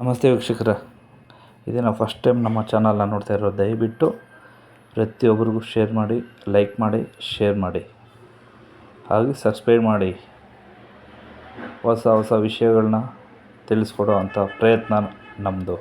ನಮಸ್ತೆ ವೀಕ್ಷಕರ. ಇದೇ ನಾವು ಫಸ್ಟ್ ಟೈಮ್ ನಮ್ಮ ಚಾನಲ್ನ ನೋಡ್ತಾ ಇರೋ ದಯವಿಟ್ಟು ಪ್ರತಿಯೊಬ್ಬರಿಗೂ ಶೇರ್ ಮಾಡಿ ಲೈಕ್ ಮಾಡಿ ಶೇರ್ ಮಾಡಿ. ಹಾಗೆ ಸಬ್ಸ್ಕ್ರೈಬ್ ಮಾಡಿ. ಹೊಸ ಹೊಸ ವಿಷಯಗಳನ್ನ ತಿಳಿಸ್ಕೊಡೋ ಅಂಥ ಪ್ರಯತ್ನ ನಮ್ಮದು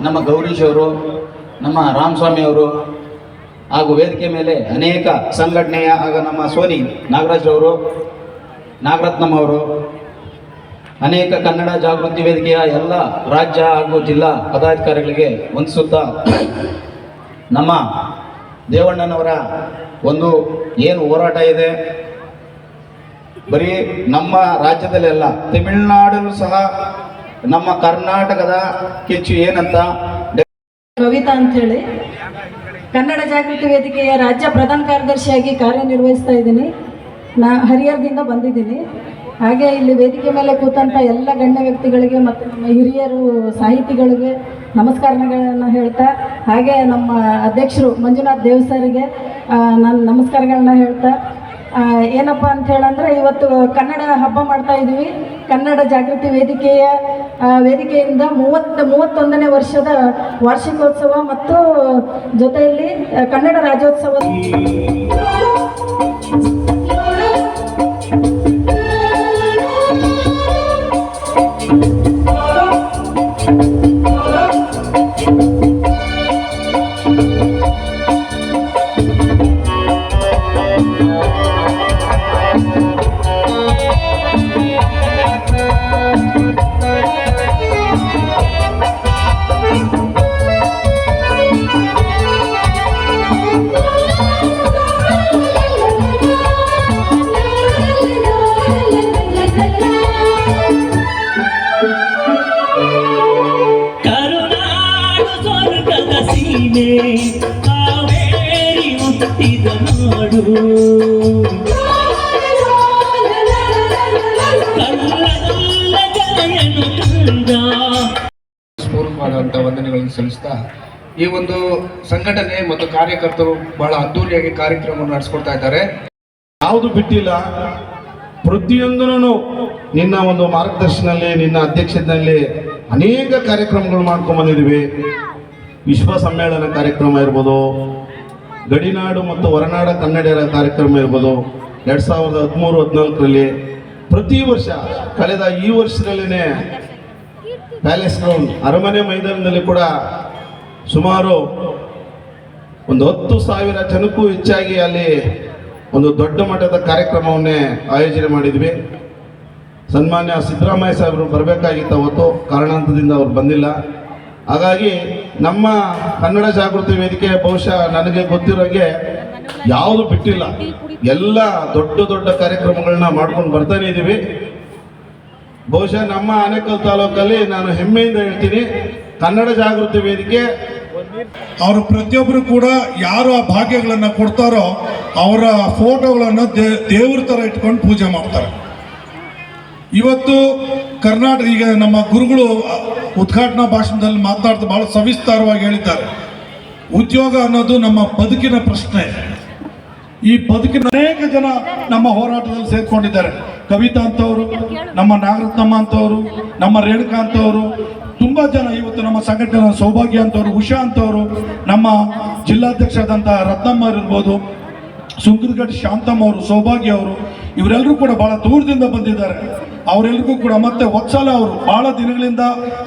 ನಮ್ಮ ಗೌರೀಶ್ ಅವರು ನಮ್ಮ ರಾಮಸ್ವಾಮಿ ಅವರು ಹಾಗೂ ವೇದಿಕೆ ಮೇಲೆ ಅನೇಕ ಸಂಘಟನೆಯ ಆಗ ನಮ್ಮ ಸೋನಿ ನಾಗರಾಜ್ ಅವರು, ನಾಗರತ್ನಂ ಅವರು, ಅನೇಕ ಕನ್ನಡ ಜಾಗೃತಿ ವೇದಿಕೆಯ ಎಲ್ಲ ರಾಜ್ಯ ಹಾಗೂ ಜಿಲ್ಲಾ ಪದಾಧಿಕಾರಿಗಳಿಗೆ ವಂದಿಸುತ್ತಾ ನಮ್ಮ ದೇವಣ್ಣನವರ ಒಂದು ಏನು ಹೋರಾಟ ಇದೆ. ಬರೀ ನಮ್ಮ ರಾಜ್ಯದಲ್ಲೆಲ್ಲ ತಮಿಳುನಾಡಲ್ಲೂ ಸಹ ನಮ್ಮ ಕರ್ನಾಟಕದ ಕಿಚ್ಚು ಏನಂತ ಕವಿತಾ ಅಂತ ಹೇಳಿ ಕನ್ನಡ ಜಾಗೃತಿ ವೇದಿಕೆಯ ರಾಜ್ಯ ಪ್ರಧಾನ ಕಾರ್ಯದರ್ಶಿಯಾಗಿ ಕಾರ್ಯನಿರ್ವಹಿಸ್ತಾ ಇದ್ದೀನಿ. ನಾ ಹರಿಹರದಿಂದ ಬಂದಿದ್ದೀನಿ. ಹಾಗೆ ಇಲ್ಲಿ ವೇದಿಕೆ ಮೇಲೆ ಕೂತಂಥ ಎಲ್ಲ ಗಣ್ಯ ವ್ಯಕ್ತಿಗಳಿಗೆ ಮತ್ತು ನಮ್ಮ ಹಿರಿಯರು, ಸಾಹಿತಿಗಳಿಗೆ ನಮಸ್ಕಾರಗಳನ್ನು ಹೇಳ್ತಾ, ಹಾಗೆ ನಮ್ಮ ಅಧ್ಯಕ್ಷರು ಮಂಜುನಾಥ್ ದೇವಸರಿಗೆ ನಾನು ನಮಸ್ಕಾರಗಳನ್ನ ಹೇಳ್ತಾ ಏನಪ್ಪ ಅಂತ ಹೇಳಂದ್ರೆ ಇವತ್ತು ಕನ್ನಡ ಹಬ್ಬ ಮಾಡ್ತಾ ಕನ್ನಡ ಜಾಗೃತಿ ವೇದಿಕೆಯ ವೇದಿಕೆಯಿಂದ ಮೂವತ್ತು, ಮೂವತ್ತೊಂದನೇ ವರ್ಷದ ವಾರ್ಷಿಕೋತ್ಸವ ಮತ್ತು ಜೊತೆಯಲ್ಲಿ ಕನ್ನಡ ರಾಜ್ಯೋತ್ಸವ. ಸ್ವರ್ಗದ ಸೀಮೆ ಕಾವೇರಿ ಹುಟ್ಟಿದ ನಾಡು. ವಂದನೆಗಳನ್ನು ಸಲ್ಲಿಸ್ತಾ ಈ ಒಂದು ಸಂಘಟನೆ ಮತ್ತು ಕಾರ್ಯಕರ್ತರು ಬಹಳ ಅದ್ದೂರಿಯಾಗಿ ಕಾರ್ಯಕ್ರಮವನ್ನು ನಡೆಸ್ಕೊಡ್ತಾ ಇದ್ದಾರೆ. ಯಾವುದು ಬಿಟ್ಟಿಲ್ಲ. ಪ್ರತಿಯೊಂದೂ ನಿನ್ನ ಒಂದು ಮಾರ್ಗದರ್ಶನಲ್ಲಿ ನಿನ್ನ ಅಧ್ಯಕ್ಷತೆಯಲ್ಲಿ ಅನೇಕ ಕಾರ್ಯಕ್ರಮಗಳು ಮಾಡ್ಕೊಂಡು ಬಂದಿದ್ದೀವಿ. ವಿಶ್ವ ಸಮ್ಮೇಳನ ಕಾರ್ಯಕ್ರಮ ಇರ್ಬೋದು, ಗಡಿನಾಡು ಮತ್ತು ಹೊರನಾಡ ಕನ್ನಡಿಯರ ಕಾರ್ಯಕ್ರಮ ಇರ್ಬೋದು, ಎರಡು ಸಾವಿರದ ಹದಿಮೂರು, ಹದಿನಾಲ್ಕರಲ್ಲಿ ಪ್ರತಿ ವರ್ಷ, ಕಳೆದ ಈ ವರ್ಷದಲ್ಲೇ ಪ್ಯಾಲೇಸ್ ಗ್ರೌಂಡ್ ಅರಮನೆ ಮೈದಾನದಲ್ಲಿ ಕೂಡ ಸುಮಾರು ಒಂದು ಹತ್ತು ಸಾವಿರ ಜನಕ್ಕೂ ಹೆಚ್ಚಾಗಿ ಅಲ್ಲಿ ಒಂದು ದೊಡ್ಡ ಮಟ್ಟದ ಕಾರ್ಯಕ್ರಮವನ್ನೇ ಆಯೋಜನೆ ಮಾಡಿದ್ವಿ. ಸನ್ಮಾನ್ಯ ಸಿದ್ದರಾಮಯ್ಯ ಸಾಹೇಬರು ಬರಬೇಕಾಗಿತ್ತು ಅವತ್ತು ಕಾರಣಾಂತದಿಂದ ಅವ್ರು ಬಂದಿಲ್ಲ. ಹಾಗಾಗಿ ನಮ್ಮ ಕನ್ನಡ ಜಾಗೃತಿ ವೇದಿಕೆ ಬಹುಶಃ ನನಗೆ ಗೊತ್ತಿರೋಗೆ ಯಾವುದು ಬಿಟ್ಟಿಲ್ಲ. ಎಲ್ಲ ದೊಡ್ಡ ದೊಡ್ಡ ಕಾರ್ಯಕ್ರಮಗಳನ್ನ ಮಾಡ್ಕೊಂಡು ಬರ್ತಾನೆ ಇದ್ದೀವಿ ಬಹುಶಃ ನಮ್ಮ ಆನೇಕಲ್ ತಾಲೂಕಲ್ಲಿ ನಾನು ಹೆಮ್ಮೆಯಿಂದ ಹೇಳ್ತೀನಿ, ಕನ್ನಡ ಜಾಗೃತಿ ವೇದಿಕೆ ಅವರು ಪ್ರತಿಯೊಬ್ಬರು ಕೂಡ ಯಾರು ಆ ಭಾಗ್ಯಗಳನ್ನು ಕೊಡ್ತಾರೋ ಅವರ ಫೋಟೋಗಳನ್ನು ದೇವ್ರ ಥರ ಇಟ್ಕೊಂಡು ಪೂಜೆ ಮಾಡ್ತಾರೆ. ಇವತ್ತು ಕರ್ನಾಟಕ, ಈಗ ನಮ್ಮ ಗುರುಗಳು ಉದ್ಘಾಟನಾ ಭಾಷಣದಲ್ಲಿ ಮಾತಾಡ್ತಾ ಬಹಳ ಸವಿಸ್ತಾರವಾಗಿ ಹೇಳಿದ್ದಾರೆ. ಉದ್ಯೋಗ ಅನ್ನೋದು ನಮ್ಮ ಬದುಕಿನ ಪ್ರಶ್ನೆ. ಈ ಬದುಕಿನ ಅನೇಕ ಜನ ನಮ್ಮ ಹೋರಾಟದಲ್ಲಿ ಸೇರ್ಕೊಂಡಿದ್ದಾರೆ. ಕವಿತಾ ಅಂತವರು, ನಮ್ಮ ನಾಗರತ್ನಮ್ಮ ಅಂತವರು, ನಮ್ಮ ರೇಣುಕಾ ಅಂತವರು, ತುಂಬಾ ಜನ ಇವತ್ತು ನಮ್ಮ ಸಂಘಟನೆ ಸೌಭಾಗ್ಯ ಅಂತವರು, ಉಷಾ ಅಂತವರು, ನಮ್ಮ ಜಿಲ್ಲಾಧ್ಯಕ್ಷರಾದಂಥ ರತ್ನಮ್ಮ ಇರ್ಬೋದು ಸುಂಕದಗಟ್ಟಿ ಶಾಂತಮ್ಮ ಅವರು, ಸೌಭಾಗ್ಯ ಅವರು ಇವರೆಲ್ಲರೂ ಕೂಡ ಬಹಳ ದೂರದಿಂದ ಬಂದಿದ್ದಾರೆ. ಅವರೆಲ್ಲರಿಗೂ ಕೂಡ ಮತ್ತೆ ವತ್ಸಲ ಅವರು, ಬಹಳ ದಿನಗಳಿಂದ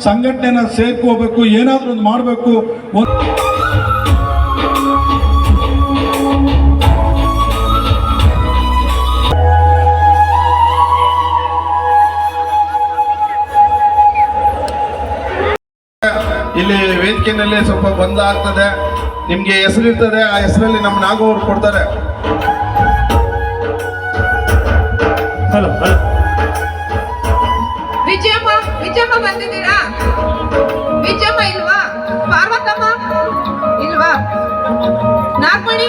ಸಂಘಟನೆನ ಸೇರ್ಕೋಬೇಕು, ಏನಾದರೂ ಒಂದು ಮಾಡಬೇಕು. ಇಲ್ಲಿ ವೇದಿಕೆಯಲ್ಲಿ ಸ್ವಲ್ಪ ಬಂದ ಆಗ್ತದೆ ನಿಮ್ಗೆ ಹೆಸರಿರ್ತದೆ, ಆ ಹೆಸರಲ್ಲಿ ನಮ್ಮ ನಾಗು ಕೊಡ್ತಾರೆ ವಿಜಯಮ್ಮ ವಿಜಯಮ್ಮ ಬಂದಿದ್ದೀರಾ? ವಿಜಯಮ್ಮ ಇಲ್ವಾ? ಪಾರ್ವತಮ್ಮ? ಇಲ್ವಾ? ನಾಪಣಿ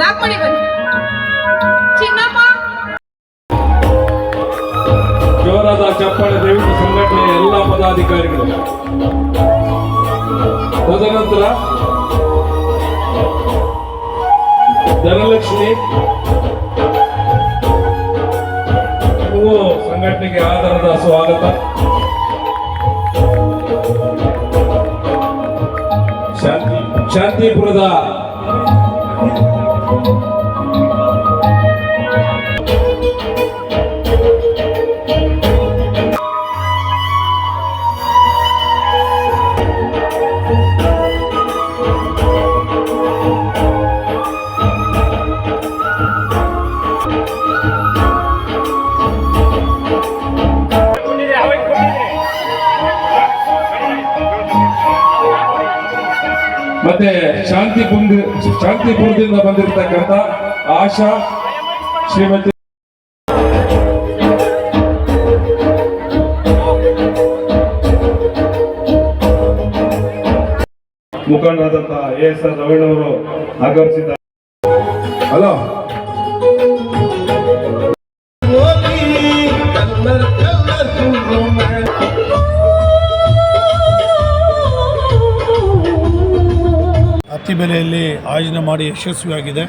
ನಾಪಣಿ ಬನ್ನಿ. ಚಿನ್ನಮ್ಮ? ಜೋರಾದ ಚಪ್ಪಾಳೆ ದಯವಿಟ್ಟು ಸಂಘಟನೆಯ ಎಲ್ಲ ಪದಾಧಿಕಾರಿಗಳು ತದನಂತರ ಧನಲಕ್ಷ್ಮಿ. ಸಂಘಟನೆಗೆ ಆಧಾರದ ಸ್ವಾಗತ. ಶಾಂತಿ ಶಾಂತಿಪುರದ ಮತ್ತೆ ಶಾಂತಿಪುರ ಶಾಂತಿಪುರದಿಂದ ಬಂದಿರತಕ್ಕಂತ ಆಶಾ ಶ್ರೀಮತಿ. ಮುಖಂಡರಾದಂತ ಎ ಎಸ್ ಆರ್ ರವೀಣವರು ಆಗಮಿಸಿದ್ದಾರೆ ಹಲೋ ಅತಿ ಬೆಲೆಯಲ್ಲಿ ಆಯೋಜನೆ ಮಾಡಿ ಯಶಸ್ವಿಯಾಗಿದೆ.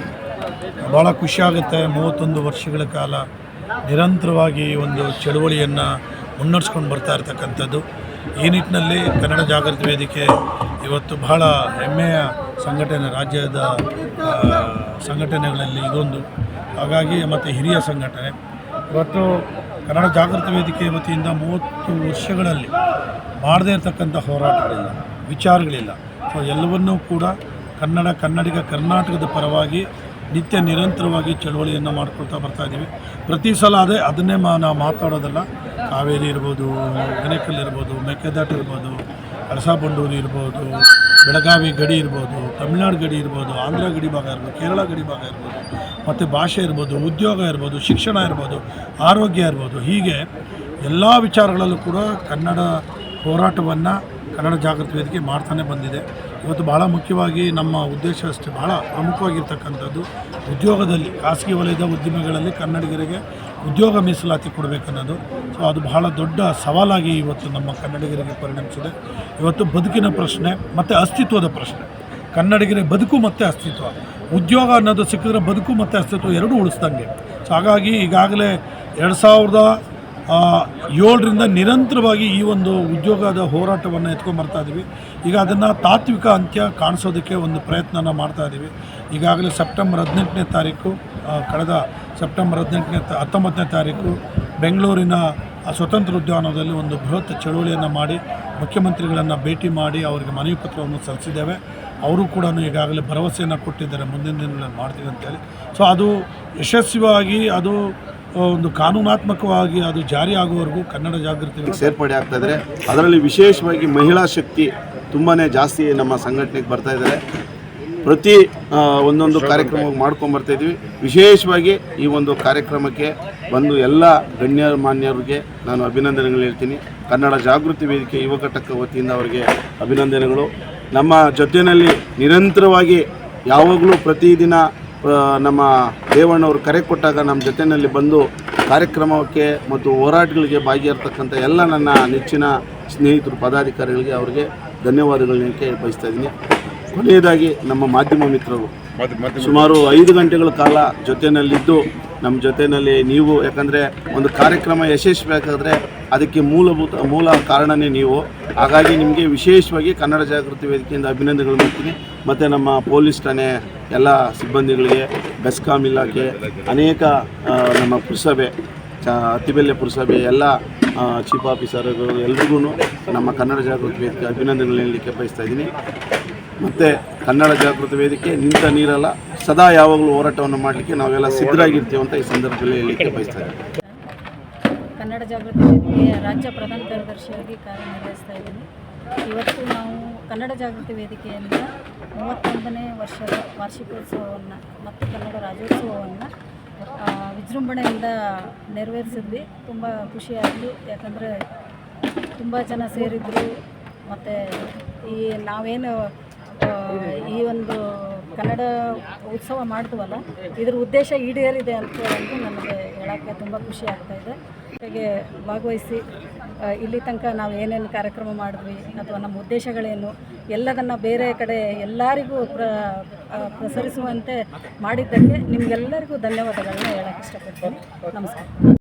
ಭಾಳ ಖುಷಿಯಾಗುತ್ತೆ. ಮೂವತ್ತೊಂದು ವರ್ಷಗಳ ಕಾಲ ನಿರಂತರವಾಗಿ ಒಂದು ಚಳುವಳಿಯನ್ನು ಮುನ್ನಡೆಸ್ಕೊಂಡು ಬರ್ತಾ ಇರ್ತಕ್ಕಂಥದ್ದು. ಈ ನಿಟ್ಟಿನಲ್ಲಿ ಕನ್ನಡ ಜಾಗೃತಿ ವೇದಿಕೆ ಇವತ್ತು ಬಹಳ ಹೆಮ್ಮೆಯ ಸಂಘಟನೆ, ರಾಜ್ಯದ ಸಂಘಟನೆಗಳಲ್ಲಿ ಇದೊಂದು. ಹಾಗಾಗಿ ಮತ್ತು ಹಿರಿಯ ಸಂಘಟನೆ. ಇವತ್ತು ಕನ್ನಡ ಜಾಗೃತಿ ವೇದಿಕೆ ವತಿಯಿಂದ ಮೂವತ್ತು ವರ್ಷಗಳಲ್ಲಿ ಮಾಡದೇ ಇರತಕ್ಕಂಥ ಹೋರಾಟಗಳಿಲ್ಲ, ವಿಚಾರಗಳಿಲ್ಲ. ಸೊ ಎಲ್ಲವನ್ನೂ ಕೂಡ ಕನ್ನಡ, ಕನ್ನಡಿಗ ಕರ್ನಾಟಕದ ಪರವಾಗಿ ನಿತ್ಯ ನಿರಂತರವಾಗಿ ಚಳುವಳಿಯನ್ನು ಮಾಡ್ಕೊಳ್ತಾ ಬರ್ತಾ ಇದ್ದೀವಿ ಪ್ರತಿ ಸಲ ಅದೇ ಅದನ್ನೇ ಮಾ ನಾವು ಮಾತಾಡೋದಲ್ಲ. ಕಾವೇರಿ ಇರ್ಬೋದು, ಗಣೇಕಲ್ ಇರ್ಬೋದು, ಮೇಕೆದಾಟು ಇರ್ಬೋದು ಅಳಸಾ ಬಂಡೂರಿ ಇರ್ಬೋದು, ಬೆಳಗಾವಿ ಗಡಿ ಇರ್ಬೋದು, ತಮಿಳ್ನಾಡು ಗಡಿ ಇರ್ಬೋದು, ಆಂಧ್ರ ಗಡಿ ಭಾಗ ಇರ್ಬೋದು, ಕೇರಳ ಗಡಿ ಭಾಗ ಇರ್ಬೋದು, ಮತ್ತು ಭಾಷೆ ಇರ್ಬೋದು, ಉದ್ಯೋಗ ಇರ್ಬೋದು, ಶಿಕ್ಷಣ ಇರ್ಬೋದು, ಆರೋಗ್ಯ ಇರ್ಬೋದು, ಹೀಗೆ ಎಲ್ಲ ವಿಚಾರಗಳಲ್ಲೂ ಕೂಡ ಕನ್ನಡ ಹೋರಾಟವನ್ನು ಕನ್ನಡ ಜಾಗೃತಿ ವೇದಿಕೆ ಮಾಡ್ತಾನೆ ಬಂದಿದೆ. ಇವತ್ತು ಭಾಳ ಮುಖ್ಯವಾಗಿ ನಮ್ಮ ಉದ್ದೇಶ ಅಷ್ಟೇ ಭಾಳ ಪ್ರಮುಖವಾಗಿರ್ತಕ್ಕಂಥದ್ದು ಉದ್ಯೋಗದಲ್ಲಿ, ಖಾಸಗಿ ವಲಯದ ಉದ್ಯಮಗಳಲ್ಲಿ ಕನ್ನಡಿಗರಿಗೆ ಉದ್ಯೋಗ ಮೀಸಲಾತಿ ಕೊಡಬೇಕನ್ನೋದು. ಸೊ ಅದು ಬಹಳ ದೊಡ್ಡ ಸವಾಲಾಗಿ ಇವತ್ತು ನಮ್ಮ ಕನ್ನಡಿಗರಿಗೆ ಪರಿಣಮಿಸಿದೆ. ಇವತ್ತು ಬದುಕಿನ ಪ್ರಶ್ನೆ ಮತ್ತು ಅಸ್ತಿತ್ವದ ಪ್ರಶ್ನೆ. ಕನ್ನಡಿಗರ ಬದುಕು ಮತ್ತು ಅಸ್ತಿತ್ವ. ಉದ್ಯೋಗ ಅನ್ನೋದು ಸಿಕ್ಕಿದ್ರೆ ಬದುಕು ಮತ್ತು ಅಸ್ತಿತ್ವ ಎರಡೂ ಉಳಿಸ್ದಂಗೆ. ಸೊ ಹಾಗಾಗಿ ಈಗಾಗಲೇ ಎರಡು ಸಾವಿರದ ಏಳರಿಂದ ನಿರಂತರವಾಗಿ ಈ ಒಂದು ಉದ್ಯೋಗದ ಹೋರಾಟವನ್ನು ಎತ್ಕೊಂಡ್ಬರ್ತಾ ಇದ್ದೀವಿ ಈಗ ಅದನ್ನು ತಾತ್ವಿಕ ಅಂತ್ಯ ಕಾಣಿಸೋದಕ್ಕೆ ಒಂದು ಪ್ರಯತ್ನನ ಮಾಡ್ತಾ ಇದ್ದೀವಿ ಈಗಾಗಲೇ ಸೆಪ್ಟೆಂಬರ್ ಹದಿನೆಂಟನೇ ತಾರೀಕು ಕಳೆದ ಸೆಪ್ಟೆಂಬರ್ ಹದಿನೆಂಟನೇ ಹತ್ತೊಂಬತ್ತನೇ ತಾರೀಕು ಬೆಂಗಳೂರಿನ ಸ್ವತಂತ್ರ ಉದ್ಯಾನದಲ್ಲಿ ಒಂದು ಬೃಹತ್ ಚಳುವಳಿಯನ್ನು ಮಾಡಿ, ಮುಖ್ಯಮಂತ್ರಿಗಳನ್ನು ಭೇಟಿ ಮಾಡಿ ಅವರಿಗೆ ಮನವಿ ಪತ್ರವನ್ನು ಸಲ್ಲಿಸಿದ್ದೇವೆ. ಅವರು ಕೂಡ ಈಗಾಗಲೇ ಭರವಸೆಯನ್ನು ಕೊಟ್ಟಿದ್ದಾರೆ. ಮುಂದಿನ ದಿನಗಳಲ್ಲಿ ಮಾಡ್ತೀವಿ ಅಂತೇಳಿ. ಸೊ ಅದು ಯಶಸ್ವಿಯಾಗಿ ಅದು ಒಂದು ಕಾನೂನಾತ್ಮಕವಾಗಿ ಅದು ಜಾರಿ ಆಗುವವರೆಗೂ ಕನ್ನಡ ಜಾಗೃತಿ ಸೇರ್ಪಡೆ ಆಗ್ತಾ ಇದ್ದಾರೆ. ಅದರಲ್ಲಿ ವಿಶೇಷವಾಗಿ ಮಹಿಳಾ ಶಕ್ತಿ ತುಂಬಾ ಜಾಸ್ತಿ ನಮ್ಮ ಸಂಘಟನೆಗೆ ಬರ್ತಾ ಇದ್ದಾರೆ. ಪ್ರತಿ ಒಂದೊಂದು ಕಾರ್ಯಕ್ರಮ ಮಾಡ್ಕೊಂಡು ಬರ್ತಾ ಇದ್ದೀವಿ. ವಿಶೇಷವಾಗಿ ಈ ಒಂದು ಕಾರ್ಯಕ್ರಮಕ್ಕೆ ಬಂದು ಎಲ್ಲ ಗಣ್ಯ ಮಾನ್ಯರಿಗೆ ನಾನು ಅಭಿನಂದನೆಗಳು ಹೇಳ್ತೀನಿ. ಕನ್ನಡ ಜಾಗೃತಿ ವೇದಿಕೆ ಯುವ ಘಟಕ ವತಿಯಿಂದ ಅವರಿಗೆ ಅಭಿನಂದನೆಗಳು. ನಮ್ಮ ಜೊತೆಯಲ್ಲಿ ನಿರಂತರವಾಗಿ ಯಾವಾಗಲೂ ಪ್ರತಿದಿನ ನಮ್ಮ ದೇವಣ್ಣವರು ಕರೆ ಕೊಟ್ಟಾಗ ನಮ್ಮ ಜೊತೆಯಲ್ಲಿ ಬಂದು ಕಾರ್ಯಕ್ರಮಕ್ಕೆ ಮತ್ತು ಹೋರಾಟಗಳಿಗೆ ಭಾಗಿಯಾಗಿರ್ತಕ್ಕಂಥ ಎಲ್ಲ ನನ್ನ ನೆಚ್ಚಿನ ಸ್ನೇಹಿತರು ಪದಾಧಿಕಾರಿಗಳಿಗೆ ಅವರಿಗೆ ಧನ್ಯವಾದಗಳನ್ನ ಬಯಸ್ತಾ ಇದ್ದೀನಿ. ಕೊನೆಯದಾಗಿ ನಮ್ಮ ಮಾಧ್ಯಮ ಮಿತ್ರರು. ಸುಮಾರು ಐದು ಗಂಟೆಗಳ ಕಾಲ ಜೊತೆಯಲ್ಲಿದ್ದು ನಮ್ಮ ಜೊತೆಯಲ್ಲಿ ನೀವು ಯಾಕಂದರೆ ಒಂದು ಕಾರ್ಯಕ್ರಮ ಯಶಸ್ವಿ ಬೇಕಾದರೆ ಅದಕ್ಕೆ ಮೂಲಭೂತ ಮೂಲ ಕಾರಣನೇ ನೀವು. ಹಾಗಾಗಿ ನಿಮಗೆ ವಿಶೇಷವಾಗಿ ಕನ್ನಡ ಜಾಗೃತಿ ವೇದಿಕೆಯಿಂದ ಅಭಿನಂದನೆಗಳು ಮಾಡ್ತೀನಿ. ಮತ್ತು ನಮ್ಮ ಪೊಲೀಸ್ ಠಾಣೆ ಎಲ್ಲ ಸಿಬ್ಬಂದಿಗಳಿಗೆ, ಬೆಸ್ಕಾಂ ಇಲಾಖೆ, ಅನೇಕ ನಮ್ಮ ಪುರಸಭೆ, ಚ ಅತಿಬೆಲೆ ಪುರಸಭೆ ಎಲ್ಲ ಚೀಫ್ ಆಫೀಸರ್ಗಳು ಎಲ್ರಿಗೂ ನಮ್ಮ ಕನ್ನಡ ಜಾಗೃತಿ ವೇದಿಕೆ ಅಭಿನಂದನೆಗಳು ಹೇಳಲಿಕ್ಕೆ ಬಯಸ್ತಾ ಇದ್ದೀನಿ. ಮತ್ತು ಕನ್ನಡ ಜಾಗೃತಿ ವೇದಿಕೆ ನಿಂತ ನೀರಲ್ಲ, ಸದಾ ಯಾವಾಗಲೂ ಹೋರಾಟವನ್ನು ಮಾಡಲಿಕ್ಕೆ ನಾವೆಲ್ಲ ಸಿದ್ಧರಾಗಿರ್ತೀವಿ ಅಂತ ಈ ಸಂದರ್ಭದಲ್ಲಿ ಹೇಳಲಿಕ್ಕೆ ಬಯಸ್ತಾ ಇದ್ದೀನಿ. ಕನ್ನಡ ಜಾಗೃತಿ ವೇದಿಕೆಯ ರಾಜ್ಯ ಪ್ರಧಾನ ಕಾರ್ಯದರ್ಶಿಯಾಗಿ ಕಾರ್ಯನಿರ್ವಹಿಸ್ತಾ ಇದ್ದೀನಿ. ಇವತ್ತು ನಾವು ಕನ್ನಡ ಜಾಗೃತಿ ವೇದಿಕೆಯಿಂದ ಮೂವತ್ತೊಂದನೇ ವರ್ಷದ ವಾರ್ಷಿಕೋತ್ಸವವನ್ನು ಮತ್ತು ಕನ್ನಡ ರಾಜ್ಯೋತ್ಸವವನ್ನು ವಿಜೃಂಭಣೆಯಿಂದ ನೆರವೇರಿಸಿದ್ವಿ. ತುಂಬ ಖುಷಿಯಾಗಲಿ, ಯಾಕಂದರೆ ತುಂಬ ಜನ ಸೇರಿದ್ರು. ಮತ್ತು ಈ ನಾವೇನು ಈ ಒಂದು ಕನ್ನಡ ಉತ್ಸವ ಮಾಡ್ತೀವಲ್ಲ, ಇದ್ರ ಉದ್ದೇಶ ಈಡೇರಿದೆ ಅಂತ ನನಗೆ ಹೇಳೋಕ್ಕೆ ತುಂಬ ಖುಷಿ ಆಗ್ತಾ ಹಾಗೆ ಭಾಗವಹಿಸಿ ಇಲ್ಲಿ ತನಕ ನಾವು ಏನೇನು ಕಾರ್ಯಕ್ರಮ ಮಾಡಿದ್ವಿ ಅಥವಾ ನಮ್ಮ ಉದ್ದೇಶಗಳೇನು, ಎಲ್ಲದನ್ನು ಬೇರೆ ಕಡೆ ಎಲ್ಲರಿಗೂ ಪ್ರ ಪ್ರಸರಿಸುವಂತೆ ಮಾಡಿದ್ದಕ್ಕೆ ನಿಮಗೆಲ್ಲರಿಗೂ ಧನ್ಯವಾದಗಳನ್ನ ಹೇಳೋಕ್ಕೆ ಇಷ್ಟಪಡ್ತೀನಿ. ನಮಸ್ಕಾರ.